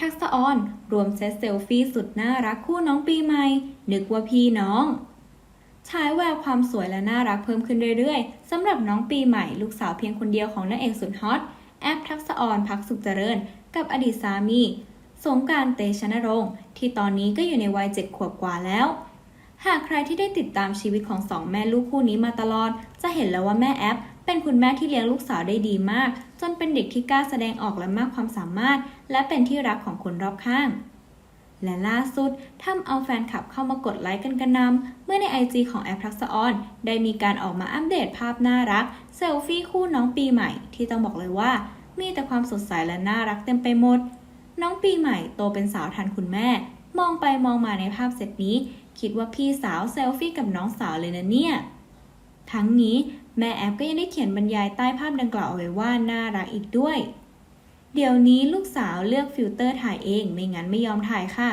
ทักษะออน รวมเซตเซลฟี่สุดน่ารักคู่น้องปีใหม่ นึกว่าพี่น้องฉายแววความสวยและน่ารักเพิ่มขึ้นเรื่อยๆสำหรับน้องปีใหม่ลูกสาวเพียงคนเดียวของนางเอกสุดฮอตแอปทักษะออนพักสุขเจริญ กับอดีตสามี สงการเตชะนรงค์ที่ตอนนี้ก็อยู่ในวัยเจ็ดขวบกว่าแล้ว หากใครที่ได้ติดตามชีวิตของสองแม่ลูกคู่นี้มาตลอด จะเห็นแล้วว่าแม่แอป เป็นคุณแม่ที่เลี้ยงลูกสาวได้ดีมาก จนเป็นเด็กที่กล้าแสดงออกและมากความสามารถ และเป็นที่รักของคนรอบข้าง และล่าสุดทำเอาแฟนคลับเข้ามากดไลค์กันกระนำเมื่อใน IG ของแอปทักษออนได้มีการออกมาอัปเดตภาพน่ารัก เซลฟี่คู่น้องปีใหม่ ที่ต้องบอกเลยว่า มีแต่ความสดใสและน่ารักเต็มไปหมด น้องปีใหม่โตเป็นสาวทันคุณแม่ มองไปมองมาในภาพเซตนี้ คิดว่าพี่สาวเซลฟี่กับน้องสาวเลยนะเนี่ยทั้งนี้ แม่แอปก็ยังได้เขียนบรรยายใต้ภาพดังกล่าวเอาไว้ว่าน่ารักอีกด้วย เดี๋ยวนี้ลูกสาวเลือกฟิลเตอร์ถ่ายเอง ไม่งั้นไม่ยอมถ่ายค่ะ